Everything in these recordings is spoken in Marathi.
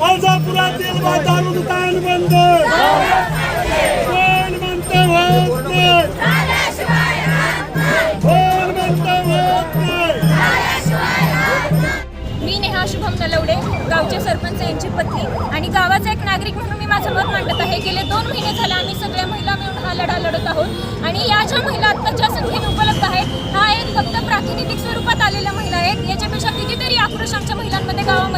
अर्जापुरातील दारू दुकान बंद कोण म्हणत होत कोण म्हणत होत मी नेहा शुभम नलवडे गावचे सरपंच यांची पत्नी आणि गावाचा एक नागरिक म्हणून मी माझं मत मांडत आहे. गेले दोन महिने झाले आम्ही सगळ्या महिला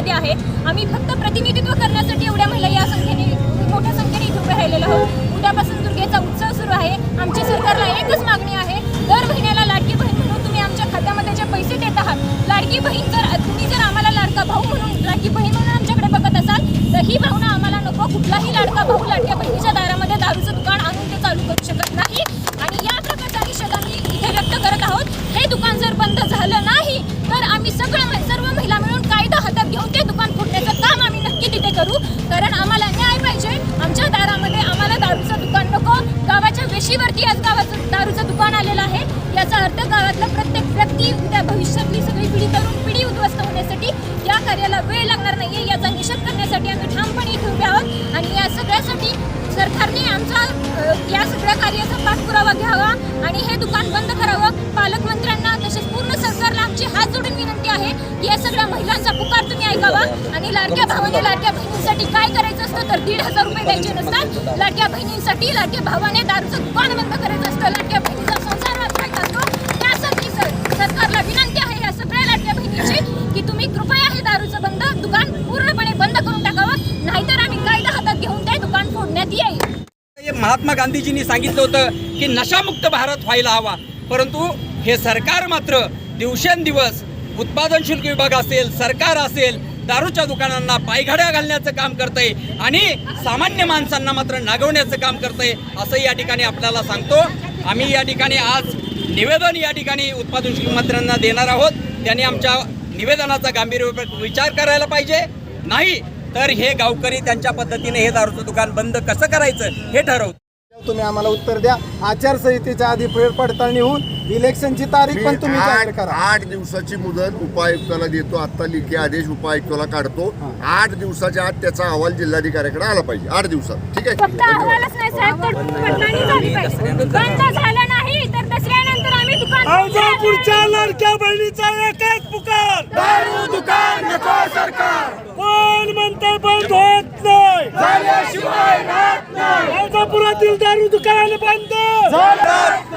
संख्येमध्ये आहे. आम्ही फक्त प्रतिनिधित्व करण्यासाठी एवढ्या महिला या संख्येने मोठ्या संख्येने इथे उभे राहिलेलो आहोत. उद्यापासून दुर्गेचा उत्सव सुरू आहे. आमच्या सरकारला एकच मागणी आहे. दर महिन्याला लाडकी बहीण म्हणून तुम्ही आमच्या खात्यामध्ये जे पैसे देत आहात लाडकी बहीण जर तुम्ही जर आम्हाला लाडका भाऊ म्हणून लाडकी बहीण म्हणून आमच्याकडे बघत असाल तर ही भावना आम्हाला नको कुठलाही लाडका भाऊ लाडक्या बहिणीच्या दारामध्ये दारूचं दुकान आणून ते चालू करू शकत नाही आणि या प्रकारचा निषेध आम्ही इथे व्यक्त करत आहोत हे दुकान जर बंद झालं नाही तर आम्ही सगळं सर्व महिला मिळून कायदा हातात घेऊन ते दुकान फोडण्याचं काम आम्ही नक्की तिथे करू कारण आम्हाला न्याय पाहिजे आमच्या दारामध्ये आम्हाला दारूचं दुकान नको गावाच्या शेवटी आज गावाचं दारूचं दुकान आलेलं आहे. याचा अर्थ गावातला प्रत्येक व्यक्ती उद्या भविष्यातली सगळी पिढी तरुण पिढी उद्ध्वस्त होण्यासाठी या कार्याला वेळ लागणार नाहीये याचा निषेध करण्यासाठी आम्ही ठामपणे इथे उभे आहोत. आणि या सगळ्यासाठी सरकारने आमचा या सगळ्या कार्याचा पाठपुरावा घ्यावा आणि हे दुकान बंद करावं. पालकमंत्र्यांना पुकार आणि लाडक्या भावाने लाडक्या बहिणींसाठी काय करायचं असतं तर दीड हजार रुपये द्यायचे नसतात. लाडक्या बहिणींसाठी लाडक्या भावाने दारूचं दुकान बंद करायचं असतं. लाडक्या बहिणीचा संसार वाचवायचा असतो. त्यासाठी सर सरकारला विनंती आहे या सगळ्या लाडक्या बहिणीची की तुम्ही कृपया हे दारूचं बंद दुकान पूर्णपणे बंद करून टाकावं. नाहीतर आम्ही कायदा हातात घेऊन ते दुकान फोडण्यात येईल. महात्मा गांधीजींनी सांगितलं होतं की नशामुक्त भारत व्हायला हवा. परंतु हे सरकार मात्र दिवसेंदिवस उत्पादन शुल्क विभाग असेल सरकार असेल दारूच्या दुकानांना पायघड्या घालण्याचं काम करतंय आणि सामान्य माणसांना मात्र नागवण्याचं काम करतंय असं या ठिकाणी आपल्याला सांगतो. आम्ही या ठिकाणी आज निवेदन या ठिकाणी उत्पादन मंत्र्यांना देणार आहोत. त्यांनी आमच्या निवेदनाचा गांभीर्य विचार करायला पाहिजे. नाही तर हे गावकरी त्यांच्या पद्धतीने हे दारूचं दुकान बंद कसं करायचं हे ठरवतं तुम्ही आम्हाला उत्तर द्या. आचारसंहितेच्या आधी फेरपडताळणी होऊन इलेक्शनची तारीख पण तुम्ही करा. आठ दिवसाची मुदत उपायुक्ताला देतो. आता लिखी आदेश उपायुक्ताला काढतो. आठ दिवसाच्या आत त्याचा अहवाल जिल्हाधिकाऱ्याकडे आला पाहिजे. आठ दिवसात. ठीक आहे? पुढच्या बहिणीचा एकच पुकार. दारू दुकान नको सरकार. कोण म्हणते बंद दारू दुकान बंद!